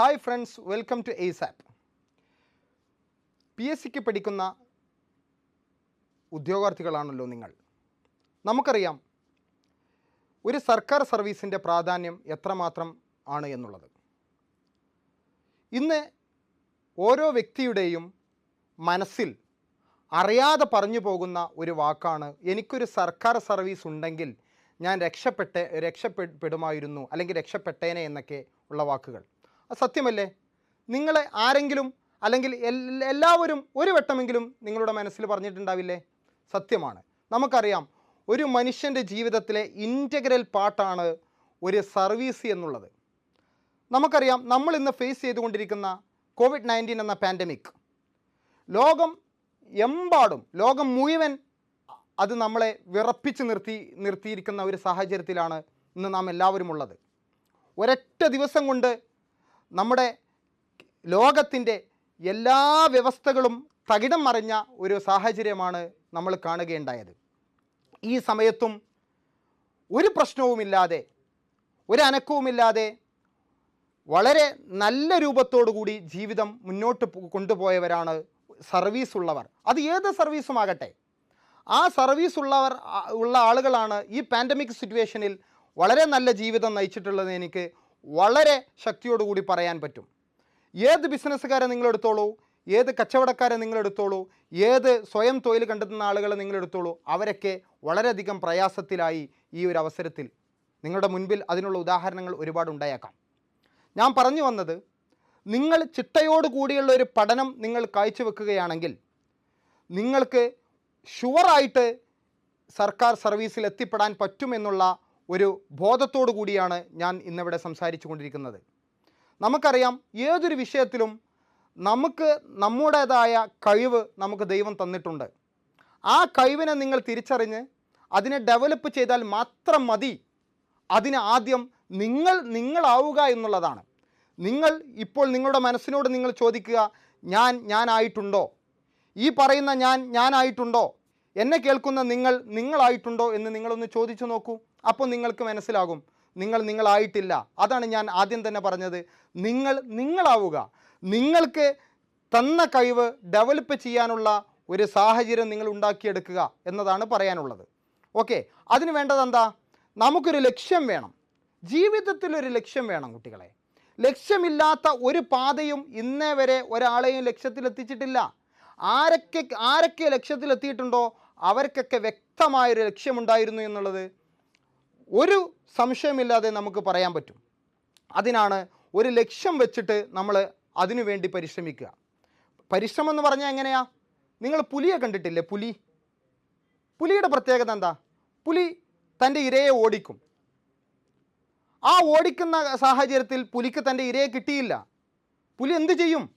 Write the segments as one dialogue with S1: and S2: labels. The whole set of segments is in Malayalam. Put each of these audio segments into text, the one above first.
S1: ഹായ് ഫ്രണ്ട്സ് വെൽക്കം ടു എയ്സാപ്പ് പി എസ് സിക്ക് പഠിക്കുന്ന ഉദ്യോഗാർത്ഥികളാണല്ലോ നിങ്ങൾ. നമുക്കറിയാം ഒരു സർക്കാർ സർവീസിന്റെ പ്രാധാന്യം എത്രമാത്രം ആണ് എന്നുള്ളത്. ഇന്ന് ഓരോ വ്യക്തിയുടെയും മനസ്സിൽ അറിയാതെ പറഞ്ഞു പോകുന്ന ഒരു വാക്കാണ് എനിക്കൊരു സർക്കാർ സർവീസ് ഉണ്ടെങ്കിൽ ഞാൻ രക്ഷപ്പെട്ടെ രക്ഷപ്പെടുമായിരുന്നു അല്ലെങ്കിൽ രക്ഷപ്പെട്ടേനെ എന്നൊക്കെ ഉള്ള വാക്കുകൾ. സത്യമല്ലേ? നിങ്ങളെ ആരെങ്കിലും അല്ലെങ്കിൽ എല്ലാവരും ഒരു വട്ടമെങ്കിലും നിങ്ങളുടെ മനസ്സിൽ പറഞ്ഞിട്ടുണ്ടാവില്ലേ? സത്യമാണ്. നമുക്കറിയാം ഒരു മനുഷ്യന്റെ ജീവിതത്തിലെ ഇന്റഗ്രൽ പാർട്ടാണ് ഒരു സർവീസ് എന്നുള്ളത്. നമുക്കറിയാം നമ്മൾ ഇന്ന് ഫേസ് ചെയ്തുകൊണ്ടിരിക്കുന്ന കോവിഡ് നയന്റീൻ എന്ന പാൻഡമിക്. ലോകം എമ്പാടും ലോകം മുഴുവൻ അത് നമ്മളെ വിറപ്പിച്ച് നിർത്തി നിർത്തിയിരിക്കുന്ന ഒരു സാഹചര്യത്തിലാണ് ഇന്ന് നാം എല്ലാവരും ഉള്ളത് ഒരൊറ്റ ദിവസം കൊണ്ട് നമ്മുടെ ലോകത്തിന്റെ എല്ലാ വ്യവസ്ഥകളും തകിടം മറിഞ്ഞ ഒരു സാഹചര്യമാണ് നമ്മൾ കാണുകയുണ്ടായത്. ഈ സമയത്തും ഒരു പ്രശ്നവുമില്ലാതെ ഒരു അനക്കവുമില്ലാതെ വളരെ നല്ല രൂപത്തോടു കൂടി ജീവിതം മുന്നോട്ട് കൊണ്ടുപോയവരാണ് സർവീസ് ഉള്ളവർ അത് ഏത് സർവീസുമാകട്ടെ? ആ സർവീസ് ഉള്ളവർ ഉള്ള ആളുകളാണ് ഈ പാൻഡമിക് സിറ്റുവേഷനിൽ വളരെ നല്ല ജീവിതം നയിച്ചിട്ടുള്ളത് എനിക്ക് വളരെ ശക്തിയോടുകൂടി പറയാൻ പറ്റും. ഏത് ബിസിനസ്സുകാരെ നിങ്ങളെടുത്തോളൂ ഏത് കച്ചവടക്കാരെ നിങ്ങളെടുത്തോളൂ ഏത് സ്വയം തൊഴിൽ കണ്ടെത്തുന്ന ആളുകളെ നിങ്ങളെടുത്തോളൂ അവരൊക്കെ വളരെയധികം പ്രയാസത്തിലായി ഈ ഒരു അവസരത്തിൽ നിങ്ങളുടെ മുൻപിൽ അതിനുള്ള ഉദാഹരണങ്ങൾ ഒരുപാട് ഉണ്ടായേക്കാം. ഞാൻ പറഞ്ഞു വന്നത് നിങ്ങൾ ചിട്ടയോട് കൂടിയുള്ള ഒരു പഠനം നിങ്ങൾ കാഴ്ചവെക്കുകയാണെങ്കിൽ നിങ്ങൾക്ക് ഷുവറായിട്ട് സർക്കാർ സർവീസിൽ എത്തിപ്പെടാൻ പറ്റുമെന്നുള്ള ഒരു ബോധത്തോടു കൂടിയാണ് ഞാൻ ഇന്നിവിടെ സംസാരിച്ചു കൊണ്ടിരിക്കുന്നത്. നമുക്കറിയാം ഏതൊരു വിഷയത്തിലും നമുക്ക് നമ്മുടേതായ കഴിവ് നമുക്ക് ദൈവം തന്നിട്ടുണ്ട്. ആ കഴിവിനെ നിങ്ങൾ തിരിച്ചറിഞ്ഞ് അതിനെ ഡെവലപ്പ് ചെയ്താൽ മാത്രം മതി. അതിന് ആദ്യം നിങ്ങൾ നിങ്ങളാവുക എന്നുള്ളതാണ്. നിങ്ങൾ ഇപ്പോൾ നിങ്ങളുടെ മനസ്സിനോട് നിങ്ങൾ ചോദിക്കുക ഞാൻ ഞാനായിട്ടുണ്ടോ ഈ പറയുന്ന ഞാൻ ഞാനായിട്ടുണ്ടോ എന്നെ കേൾക്കുന്ന നിങ്ങൾ നിങ്ങളായിട്ടുണ്ടോ? എന്ന് നിങ്ങളൊന്ന് ചോദിച്ചു നോക്കൂ. അപ്പോൾ നിങ്ങൾക്ക് മനസ്സിലാകും. നിങ്ങൾ നിങ്ങളായിട്ടില്ല. അതാണ് ഞാൻ ആദ്യം തന്നെ പറഞ്ഞത്. നിങ്ങൾ നിങ്ങളാവുക. നിങ്ങൾക്ക് തന്ന കഴിവ് ഡെവലപ്പ് ചെയ്യാനുള്ള ഒരു സാഹചര്യം നിങ്ങൾ ഉണ്ടാക്കിയെടുക്കുക എന്നതാണ് പറയാനുള്ളത്. ഓക്കെ അതിന് വേണ്ടത് എന്താ? നമുക്കൊരു ലക്ഷ്യം വേണം. ജീവിതത്തിൽ ഒരു ലക്ഷ്യം വേണം കുട്ടികളെ. ലക്ഷ്യമില്ലാത്ത ഒരു പാതയും ഇന്നേ വരെ ഒരാളെയും ലക്ഷ്യത്തിലെത്തിച്ചിട്ടില്ല. ആരൊക്കെ ആരൊക്കെ ലക്ഷ്യത്തിലെത്തിയിട്ടുണ്ടോ? അവർക്കൊക്കെ വ്യക്തമായൊരു ലക്ഷ്യമുണ്ടായിരുന്നു എന്നുള്ളത് ഒരു സംശയമില്ലാതെ നമുക്ക് പറയാൻ പറ്റും. അതിനാണ് ഒരു ലക്ഷ്യം വെച്ചിട്ട് നമ്മൾ അതിനു വേണ്ടി പരിശ്രമിക്കുക. പരിശ്രമം എന്ന് പറഞ്ഞാൽ എങ്ങനെയാ? നിങ്ങൾ പുലിയെ കണ്ടിട്ടില്ലേ? പുലി. പുലിയുടെ പ്രത്യേകത എന്താ? പുലി തന്റെ ഇരയെ ഓടിക്കും. ആ ഓടിക്കുന്ന സാഹചര്യത്തിൽ പുലിക്ക് തന്റെ ഇരയെ കിട്ടിയില്ല. പുലി എന്ത് ചെയ്യും?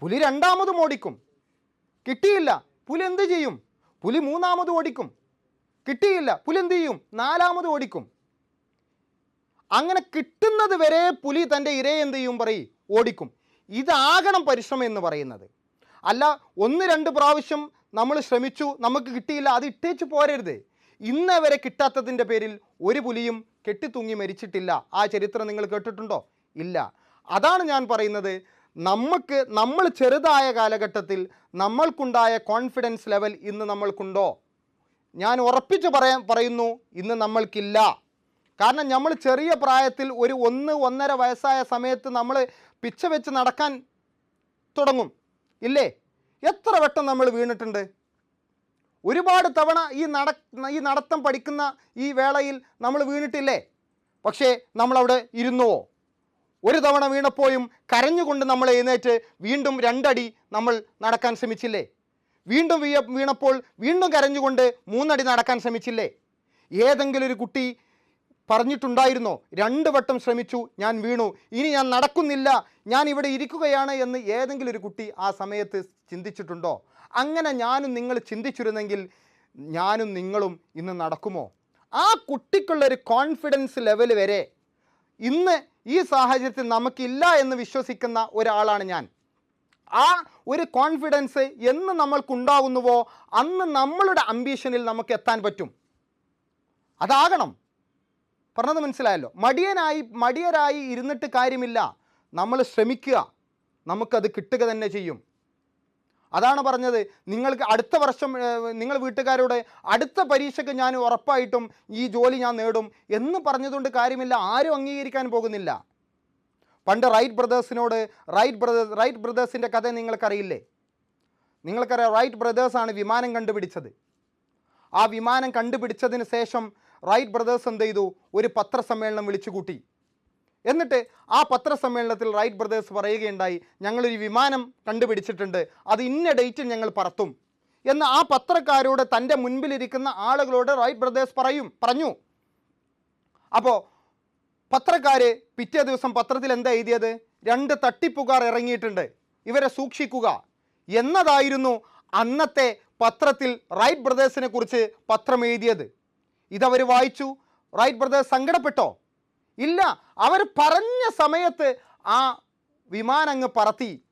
S1: പുലി രണ്ടാമതും ഓടിക്കും. കിട്ടിയില്ല. പുലി എന്ത് ചെയ്യും? പുലി മൂന്നാമതും ഓടിക്കും. കിട്ടിയില്ല. പുലി ചെയ്യും? നാലാമത് ഓടിക്കും. അങ്ങനെ കിട്ടുന്നത് വരെ പുലി തന്റെ ഇരയെ എന്ത് ചെയ്യും പറയും? ഓടിക്കും. ഇതാകണം പരിശ്രമം എന്ന് പറയുന്നത്. അല്ല ഒന്ന് രണ്ട് പ്രാവശ്യം നമ്മൾ ശ്രമിച്ചു നമുക്ക് കിട്ടിയില്ല അത് ഇട്ടേച്ച് പോരരുത്. ഇന്ന് വരെ കിട്ടാത്തതിന്റെ പേരിൽ ഒരു പുലിയും കെട്ടിത്തൂങ്ങി മരിച്ചിട്ടില്ല. ആ ചരിത്രം നിങ്ങൾ കേട്ടിട്ടുണ്ടോ? ഇല്ല. അതാണ് ഞാൻ പറയുന്നത്. നമുക്ക് നമ്മൾ ചെറുതായ കാലഘട്ടത്തിൽ നമ്മൾക്കുണ്ടായ കോൺഫിഡൻസ് ലെവൽ ഇന്ന് നമ്മൾക്കുണ്ടോ? ഞാൻ ഉറപ്പിച്ച് പറയാൻ പറയുന്നു ഇന്ന് നമ്മൾക്കില്ല. കാരണം നമ്മൾ ചെറിയ പ്രായത്തിൽ ഒരു ഒന്ന് ഒന്നര വയസ്സായ സമയത്ത് നമ്മൾ പിച്ച വെച്ച് നടക്കാൻ തുടങ്ങും. ഇല്ലേ? എത്ര വട്ടം നമ്മൾ വീണിട്ടുണ്ട്? ഒരുപാട് തവണ ഈ നട ഈ നടത്തം പഠിക്കുന്ന ഈ വേളയിൽ നമ്മൾ വീണിട്ടില്ലേ? പക്ഷേ നമ്മളവിടെ ഇരുന്നുവോ? ഒരു തവണ വീണപ്പോഴും കരഞ്ഞുകൊണ്ട് നമ്മൾ എഴുന്നേറ്റ് വീണ്ടും രണ്ടടി നമ്മൾ നടക്കാൻ ശ്രമിച്ചില്ലേ? വീണ്ടും വീയ വീണപ്പോൾ വീണ്ടും കരഞ്ഞുകൊണ്ട് മൂന്നടി നടക്കാൻ ശ്രമിച്ചില്ലേ? ഏതെങ്കിലും ഒരു കുട്ടി പറഞ്ഞിട്ടുണ്ടായിരുന്നോ? രണ്ട് വട്ടം ശ്രമിച്ചു ഞാൻ വീണു. ഇനി ഞാൻ നടക്കുന്നില്ല ഞാൻ ഇവിടെ ഇരിക്കുകയാണ് എന്ന് ഏതെങ്കിലും ഒരു കുട്ടി ആ സമയത്ത് ചിന്തിച്ചിട്ടുണ്ടോ? അങ്ങനെ ഞാനും നിങ്ങൾ ചിന്തിച്ചിരുന്നെങ്കിൽ ഞാനും നിങ്ങളും ഇന്ന് നടക്കുമോ? ആ കുട്ടിക്കുള്ളൊരു കോൺഫിഡൻസ് ലെവൽ വരെ ഇന്ന് ഈ സാഹചര്യത്തിൽ നമുക്കില്ല എന്ന് വിശ്വസിക്കുന്ന ഒരാളാണ് ഞാൻ. ആ ഒരു കോൺഫിഡൻസ് എന്ന് നമ്മൾക്കുണ്ടാകുന്നുവോ അന്ന് നമ്മളുടെ അംബീഷനിൽ നമുക്ക് എത്താൻ പറ്റും. അതാകണം. പറഞ്ഞത് മനസ്സിലായല്ലോ? മടിയനായി മടിയരായി ഇരുന്നിട്ട് കാര്യമില്ല. നമ്മൾ ശ്രമിക്കുക. നമുക്കത് കിട്ടുക തന്നെ ചെയ്യും. അതാണ് പറഞ്ഞത്. നിങ്ങൾക്ക് അടുത്ത വർഷം നിങ്ങൾ വീട്ടുകാരോട് അടുത്ത പരീക്ഷയ്ക്ക് ഞാൻ ഉറപ്പായിട്ടും ഈ ജോലി ഞാൻ നേടും എന്ന് പറഞ്ഞതുകൊണ്ട് കാര്യമില്ല. ആരും അംഗീകരിക്കാൻ പോകുന്നില്ല. പണ്ട് റൈറ്റ് ബ്രദേഴ്സിനോട് റൈറ്റ് ബ്രദേഴ്സ് റൈറ്റ് ബ്രദേഴ്സിന്റെ കഥ നിങ്ങൾക്കറിയില്ലേ? നിങ്ങൾക്കറിയാം റൈറ്റ് ബ്രദേഴ്സാണ് വിമാനം കണ്ടുപിടിച്ചത്. ആ വിമാനം കണ്ടുപിടിച്ചതിന് ശേഷം റൈറ്റ് ബ്രദേഴ്സ് എന്ത് ചെയ്തു? ഒരു പത്രസമ്മേളനം വിളിച്ചു കൂട്ടി എന്നിട്ട് ആ പത്രസമ്മേളനത്തിൽ റൈറ്റ് ബ്രദേഴ്സ് പറയുകയുണ്ടായി ഞങ്ങളൊരു വിമാനം കണ്ടുപിടിച്ചിട്ടുണ്ട് അത് ഇന്ന ഡേറ്റിൽ ഞങ്ങൾ പറത്തും. എന്ന് ആ പത്രക്കാരോട് തന്റെ മുൻപിലിരിക്കുന്ന ആളുകളോട് റൈറ്റ് ബ്രദേഴ്സ് പറയും പറഞ്ഞു. അപ്പോൾ പത്രക്കാർ പിറ്റേ ദിവസം പത്രത്തിൽ എന്താ എഴുതിയത്? രണ്ട് തട്ടിപ്പുകാർ ഇറങ്ങിയിട്ടുണ്ട്. ഇവരെ സൂക്ഷിക്കുക. എന്നതായിരുന്നു അന്നത്തെ പത്രത്തിൽ റൈറ്റ് ബ്രദേഴ്സിനെ കുറിച്ച് പത്രം എഴുതിയത്. ഇതവർ വായിച്ചു? റൈറ്റ് ബ്രദേഴ്സ് സങ്കടപ്പെട്ടോ? ഇല്ല അവർ പറഞ്ഞ സമയത്ത് ആ വിമാനങ്ങ് പറത്തി.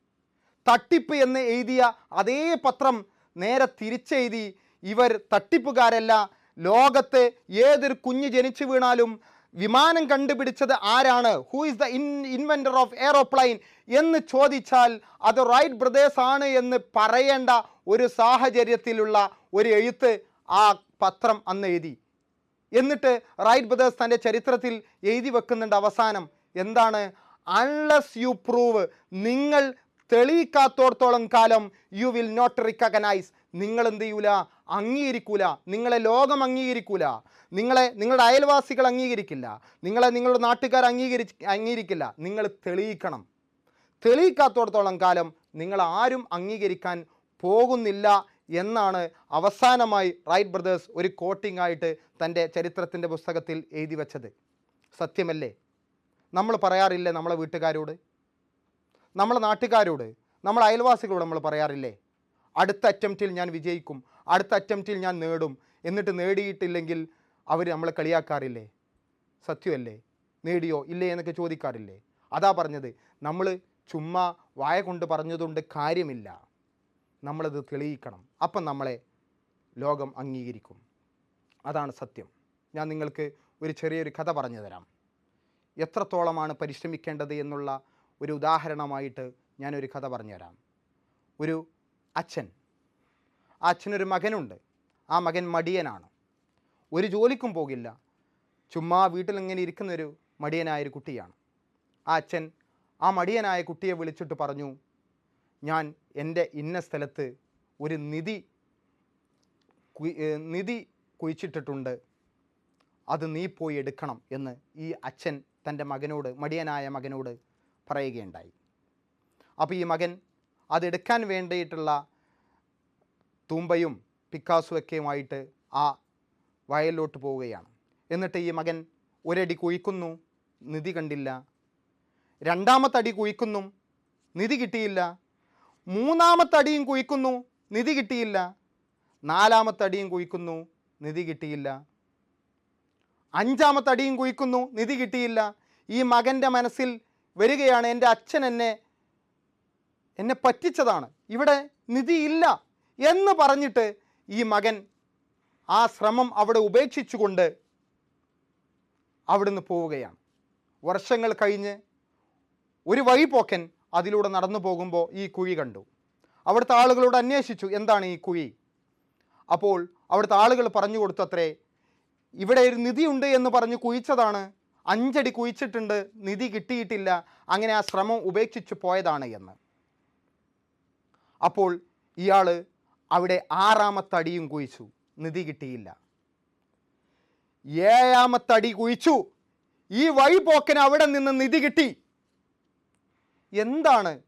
S1: തട്ടിപ്പ് എന്ന് എഴുതിയ അതേ പത്രം നേരെ തിരിച്ചെഴുതി. ഇവർ തട്ടിപ്പുകാരല്ല. ലോകത്ത് ഏതൊരു കുഞ്ഞ് ജനിച്ചു വീണാലും വിമാനം കണ്ടുപിടിച്ചത് ആരാണ്? Who is the in inventor of aeroplane എന്ന് ചോദിച്ചാൽ അത് റൈറ്റ് ബ്രദേഴ്സ് ആണ് എന്ന് പറയേണ്ട ഒരു സാഹചര്യത്തിലുള്ള ഒരു എഴുത്ത് ആ പത്രം അന്ന് എഴുതി. എന്നിട്ട് റൈറ്റ് ബ്രദേഴ്സ് തന്റെ ചരിത്രത്തിൽ എഴുതി വെക്കുന്നുണ്ട് അവസാനം. എന്താണ്? അൺലെസ് യു പ്രൂവ് നിങ്ങൾ തെളിയിക്കാത്തോടത്തോളം കാലം യു വിൽ നോട്ട് റിക്കഗ്നൈസ് നിങ്ങൾ എന്ത് ചെയ്യൂല അംഗീകരിക്കൂല. നിങ്ങളെ ലോകം അംഗീകരിക്കൂല. നിങ്ങളെ നിങ്ങളുടെ അയൽവാസികൾ അംഗീകരിക്കില്ല. നിങ്ങളെ നിങ്ങളുടെ നാട്ടുകാർ അംഗീകരി അംഗീകരിക്കില്ല. നിങ്ങൾ തെളിയിക്കണം. തെളിയിക്കാത്തോടത്തോളം കാലം നിങ്ങൾ ആരും അംഗീകരിക്കാൻ പോകുന്നില്ല എന്നാണ് അവസാനമായി റൈറ്റ് ബ്രദേഴ്സ് ഒരു കോട്ടിംഗ് ആയിട്ട് തന്റെ ചരിത്രത്തിന്റെ പുസ്തകത്തിൽ എഴുതി വച്ചത്. സത്യമല്ലേ? നമ്മൾ പറയാറില്ലേ നമ്മളെ വീട്ടുകാരോട്? നമ്മളെ നാട്ടുകാരോട്? നമ്മളെ അയൽവാസികളോട് നമ്മൾ പറയാറില്ലേ? അടുത്ത അറ്റംപ്റ്റിൽ ഞാൻ വിജയിക്കും അടുത്ത അറ്റംപ്റ്റിൽ ഞാൻ നേടും എന്നിട്ട് നേടിയിട്ടില്ലെങ്കിൽ അവർ നമ്മളെ കളിയാക്കാറില്ലേ? സത്യമല്ലേ? നേടിയോ ഇല്ലേ എന്നൊക്കെ ചോദിക്കാറില്ലേ? അതാ പറഞ്ഞത്. നമ്മൾ ചുമ്മാ വായ കൊണ്ട് പറഞ്ഞതുകൊണ്ട് കാര്യമില്ല. നമ്മളത് തെളിയിക്കണം. അപ്പം നമ്മളെ ലോകം അംഗീകരിക്കും. അതാണ് സത്യം. ഞാൻ നിങ്ങൾക്ക് ഒരു ചെറിയൊരു കഥ പറഞ്ഞു തരാം. എത്രത്തോളമാണ് പരിശ്രമിക്കേണ്ടത് എന്നുള്ള ഒരു ഉദാഹരണമായിട്ട് ഞാനൊരു കഥ പറഞ്ഞുതരാം ഒരു അച്ഛൻ. ആ അച്ഛനൊരു മകനുണ്ട്. ആ മകൻ മടിയനാണ്. ഒരു ജോലിക്കും പോകില്ല. ചുമ്മാ വീട്ടിലിങ്ങനെ ഇരിക്കുന്നൊരു മടിയനായൊരു കുട്ടിയാണ്. ആ അച്ഛൻ ആ മടിയനായ കുട്ടിയെ വിളിച്ചിട്ട് പറഞ്ഞു ഞാൻ എന്റെ ഇന്ന സ്ഥലത്ത് ഒരു നിധി നിധി കുഴിച്ചിട്ടിട്ടുണ്ട്. അത് നീ പോയി എടുക്കണം എന്ന് ഈ അച്ഛൻ തന്റെ മകനോട് മടിയനായ മകനോട് പറയുകയുണ്ടായി. അപ്പോൾ ഈ മകൻ അതെടുക്കാൻ വേണ്ടിയിട്ടുള്ള തൂമ്പയും പിക്കാസുമൊക്കെയുമായിട്ട് ആ വയലിലോട്ട് പോവുകയാണ്. എന്നിട്ട് ഈ മകൻ ഒരടി കുഴിക്കുന്നു നിധി കണ്ടില്ല. രണ്ടാമത്തെ അടി കുഴിക്കുന്നു നിധി കിട്ടിയില്ല. മൂന്നാമത്തെ അടിയും കുഴിക്കുന്നു നിധി കിട്ടിയില്ല. നാലാമത്തെ അടിയും കുഴിക്കുന്നു നിധി കിട്ടിയില്ല. അഞ്ചാമത്തെ അടിയും കുഴിക്കുന്നു നിധി കിട്ടിയില്ല. ഈ മകന്റെ മനസ്സിൽ വരികയാണ് എന്റെ അച്ഛൻ എന്നെ എന്നെ പറ്റിച്ചതാണ്. ഇവിടെ നിധിയില്ല എന്ന് പറഞ്ഞിട്ട് ഈ മകൻ ആ ശ്രമം അവിടെ ഉപേക്ഷിച്ചുകൊണ്ട് അവിടുന്ന് പോവുകയാണ്. വർഷങ്ങൾ കഴിഞ്ഞ് ഒരു വഴിപോക്കൻ അതിലൂടെ നടന്നു പോകുമ്പോൾ ഈ കുഴി കണ്ടു. അവിടുത്തെ ആളുകളോട് അന്വേഷിച്ചു എന്താണ് ഈ കുഴി? അപ്പോൾ അവിടുത്തെ ആളുകൾ പറഞ്ഞു കൊടുത്തത്രേ ഇവിടെ ഒരു നിധിയുണ്ട് എന്ന് പറഞ്ഞ് കുഴിച്ചതാണ്. അഞ്ചടി കുഴിച്ചിട്ടുണ്ട് നിധി കിട്ടിയിട്ടില്ല. അങ്ങനെ ആ ശ്രമം ഉപേക്ഷിച്ച് പോയതാണ് എന്ന്. അപ്പോൾ ഇയാൾ അവിടെ ആറാമത്തെ അടിയും കുഴിച്ചു. നിധി കിട്ടിയില്ല. ഏഴാമത്തെ അടി കുഴിച്ചു. ഈ വഴിപോക്കന് അവിടെ നിന്ന് നിധി കിട്ടി. എന്താണ്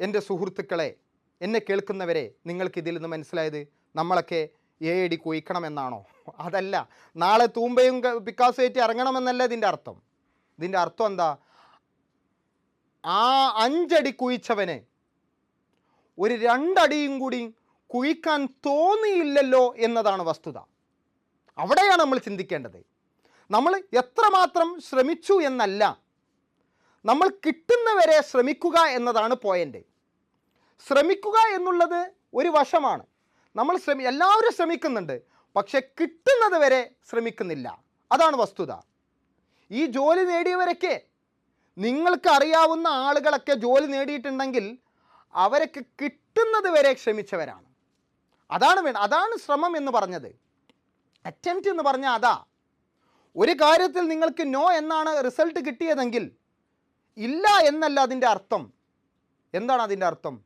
S1: എന്റെ സുഹൃത്തുക്കളെ എന്നെ കേൾക്കുന്നവരെ നിങ്ങൾക്കിതിൽ നിന്ന് മനസ്സിലായത്? നമ്മളൊക്കെ ഏഴടി കുഴിക്കണമെന്നാണോ? അതല്ല നാളെ തൂമ്പയും പിക്കാസുമായിട്ട് ഇറങ്ങണമെന്നല്ല ഇതിന്റെ അർത്ഥം. ഇതിന്റെ അർത്ഥം എന്താ? ആ അഞ്ചടി കുഴിച്ചവന് ഒരു രണ്ടടിയും കൂടി കുഴിക്കാൻ തോന്നിയില്ലല്ലോ എന്നതാണ് വസ്തുത. അവിടെയാണ് നമ്മൾ ചിന്തിക്കേണ്ടത്. നമ്മൾ എത്രമാത്രം ശ്രമിച്ചു എന്നല്ല. നമ്മൾ കിട്ടുന്നവരെ ശ്രമിക്കുക എന്നതാണ് പോയിന്റ് ശ്രമിക്കുക എന്നുള്ളത് ഒരു വശമാണ്. നമ്മൾ ശ്രമി എല്ലാവരും ശ്രമിക്കുന്നുണ്ട്. പക്ഷെ കിട്ടുന്നത് വരെ ശ്രമിക്കുന്നില്ല. അതാണ് വസ്തുത. ഈ ജോലി നേടിയവരൊക്കെ നിങ്ങൾക്ക് അറിയാവുന്ന ആളുകളൊക്കെ ജോലി നേടിയിട്ടുണ്ടെങ്കിൽ അവരൊക്കെ കിട്ടുന്നത് വരെ ക്ഷമിച്ചവരാണ്. അതാണ് വേണം അതാണ് ശ്രമം എന്ന് പറഞ്ഞത്. അറ്റംപ്റ്റ് എന്ന് പറഞ്ഞാൽ അതാ. ഒരു കാര്യത്തിൽ നിങ്ങൾക്ക് നോ എന്നാണ് റിസൾട്ട് കിട്ടിയതെങ്കിൽ ഇല്ല എന്നല്ല അതിന്റെ അർത്ഥം. എന്താണ് അതിന്റെ അർത്ഥം?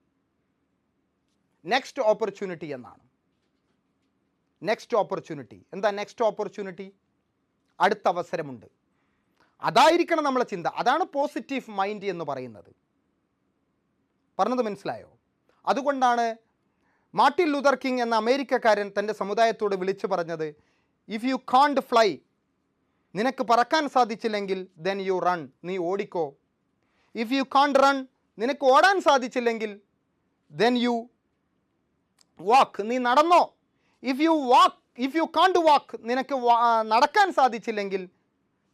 S1: നെക്സ്റ്റ് ഓപ്പർച്യൂണിറ്റി എന്നാണ്. നെക്സ്റ്റ് ഓപ്പർച്യൂണിറ്റി എന്താ നെക്സ്റ്റ് ഓപ്പർച്യൂണിറ്റി അടുത്ത അവസരമുണ്ട്. അതായിരിക്കണം നമ്മളെ ചിന്ത. അതാണ് പോസിറ്റീവ് മൈൻഡ് എന്ന് പറയുന്നത്. പറഞ്ഞത് മനസ്സിലായോ? അതുകൊണ്ടാണ് മാർട്ടിൻ ലൂതർ കിങ് എന്ന അമേരിക്കക്കാരൻ തന്റെ സമുദായത്തോട് വിളിച്ചു പറഞ്ഞത് ഇഫ് യു കാണ്ട് ഫ്ലൈ നിനക്ക് പറക്കാൻ സാധിച്ചില്ലെങ്കിൽ ദെൻ യു റൺ നീ ഓടിക്കോ. ഇഫ് യു കാണ്ട് റൺ നിനക്ക് ഓടാൻ സാധിച്ചില്ലെങ്കിൽ ദെൻ യു വാക്ക് നീ നടന്നോ. If you walk if you can't walk നിനക്ക് നടക്കാൻ സാധിച്ചില്ലെങ്കിൽ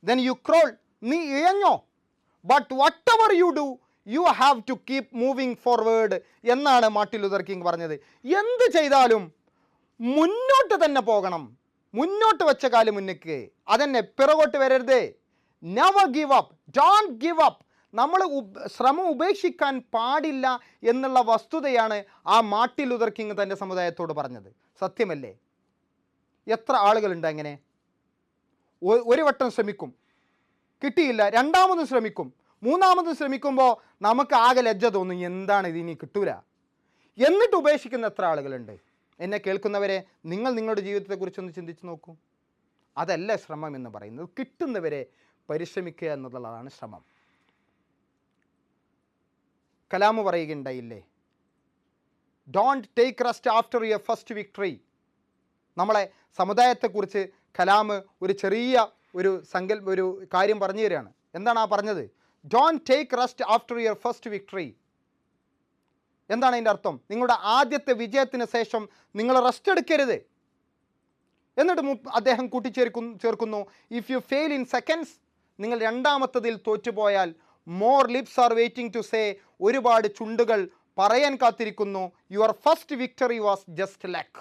S1: ദെൻ യു ക്രോൾ നീ ഇഴഞ്ഞോ. But whatever you do you have to keep moving forward എന്നാണ് മാർട്ടിൻ ലൂതർ കിങ് പറഞ്ഞത്. എന്ത് ചെയ്താലും മുന്നോട്ട് തന്നെ പോകണം. മുന്നോട്ട് വെച്ച കാൽ മുന്നിക്ക്. അതന്നെ പിറകോട്ട് വരരുതേ. Never give up don't give up നമ്മൾ ശ്രമം ഉപേക്ഷിക്കാൻ പാടില്ല എന്നുള്ള വസ്തുതയാണ് ആ മാർട്ടിൻ ലൂതർ കിങ് തന്റെ സമുദായത്തോട് പറഞ്ഞത്. സത്യമല്ലേ? എത്ര ആളുകളുണ്ട് അങ്ങനെ? ഒരു വട്ടം ശ്രമിക്കും. കിട്ടിയില്ല. രണ്ടാമതും ശ്രമിക്കും. മൂന്നാമതും ശ്രമിക്കുമ്പോൾ നമുക്ക് ആകെ ലജ്ജ തോന്നും എന്താണ് ഇത് ഇനി കിട്ടൂല? എന്നിട്ട് ഉപേക്ഷിക്കുന്ന എത്ര ആളുകളുണ്ട്? എന്നെ കേൾക്കുന്നവരെ നിങ്ങൾ നിങ്ങളുടെ ജീവിതത്തെക്കുറിച്ചൊന്ന് ചിന്തിച്ച് നോക്കൂ. അതല്ല ശ്രമം എന്ന് പറയുന്നത്. കിട്ടുന്നവരെ പരിശ്രമിക്കുക എന്നുള്ളതാണ് ശ്രമം. Kalam പറയുകയുണ്ടായില്ലേ? Don't take rest after your first victory നമ്മളെ സമുദായത്തെക്കുറിച്ച് കലാമ് ഒരു ചെറിയ ഒരു സങ്കല്പ ഒരു കാര്യം പറഞ്ഞു തരികയാണ്. എന്താണ് ആ പറഞ്ഞത്? Don't take rest after your first victory എന്താണ് അതിന്റെ അർത്ഥം? നിങ്ങളുടെ ആദ്യത്തെ വിജയത്തിന് ശേഷം നിങ്ങൾ റെസ്റ്റ് എടുക്കരുത്. എന്നിട്ട് അദ്ദേഹം കൂട്ടിച്ചേർക്കുന്നു ചേർക്കുന്നു. If you fail in seconds നിങ്ങൾ രണ്ടാമത്തതിൽ തോറ്റുപോയാൽ more lips are waiting to say ഒരുപാട് ചുണ്ടുകൾ പറയാൻ കാത്തിരിക്കുന്നു. Your first victory was just luck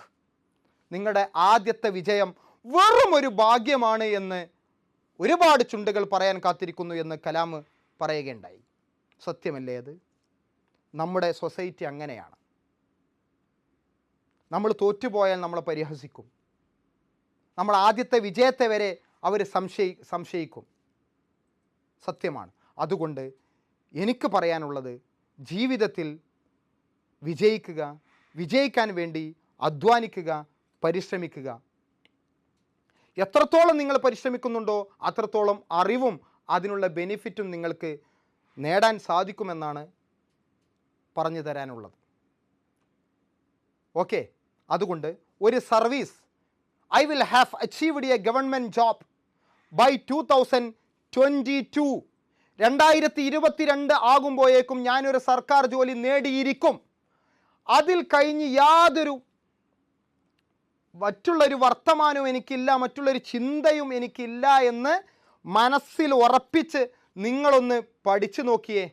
S1: നിങ്ങളുടെ ആദ്യത്തെ വിജയം വെറും ഒരു ഭാഗ്യമാണ് എന്ന് ഒരുപാട് ചുണ്ടുകൾ പറയാൻ കാത്തിരിക്കുന്നു എന്ന് കലാം പറയുകയുണ്ടായി. സത്യമല്ലേ അത്? നമ്മുടെ സൊസൈറ്റി അങ്ങനെയാണ്. നമ്മൾ തോറ്റുപോയാൽ നമ്മളെ പരിഹസിക്കും. നമ്മൾ ആദ്യത്തെ വിജയത്തെ വരെ അവർ സംശയി സംശയിക്കും. സത്യമാണ്. അതുകൊണ്ട് എനിക്ക് പറയാനുള്ളത് ജീവിതത്തിൽ വിജയിക്കുക വിജയിക്കാൻ വേണ്ടി അധ്വാനിക്കുക പരിശ്രമിക്കുക. എത്രത്തോളം നിങ്ങൾ പരിശ്രമിക്കുന്നുണ്ടോ അത്രത്തോളം അറിവും അതിനുള്ള ബെനിഫിറ്റും നിങ്ങൾക്ക് നേടാൻ സാധിക്കുമെന്നാണ് പറഞ്ഞു തരാനുള്ളത്. ഓക്കെ അതുകൊണ്ട് ഒരു service. I will have achieved a government job by two thousand twenty two. രണ്ടായിരത്തി ഇരുപത്തിരണ്ട് ആകുമ്പോഴേക്കും ഞാനൊരു സർക്കാർ ജോലി നേടിയിരിക്കും. അതിൽ കഴിഞ്ഞ് യാതൊരു മറ്റുള്ളൊരു വർത്തമാനവും എനിക്കില്ല മറ്റുള്ളൊരു ചിന്തയും എനിക്കില്ല എന്ന് മനസ്സിൽ ഉറപ്പിച്ച് നിങ്ങളൊന്ന് പഠിച്ചു നോക്കിയേ.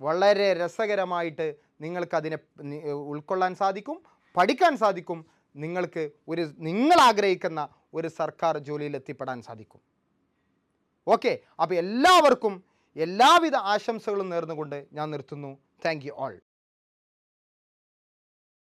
S1: വളരെ രസകരമായിട്ട് നിങ്ങൾക്കതിനെ ഉൾക്കൊള്ളാൻ സാധിക്കും പഠിക്കാൻ സാധിക്കും നിങ്ങൾക്ക് ഒരു നിങ്ങൾ ആഗ്രഹിക്കുന്ന ഒരു സർക്കാർ ജോലിയിൽ എത്തിപ്പെടാൻ സാധിക്കും. ഓക്കെ അപ്പോൾ എല്ലാവർക്കും എല്ലാവിധ ആശംസകളും നേർന്നുകൊണ്ട് ഞാൻ നിർത്തുന്നു. Thank you all.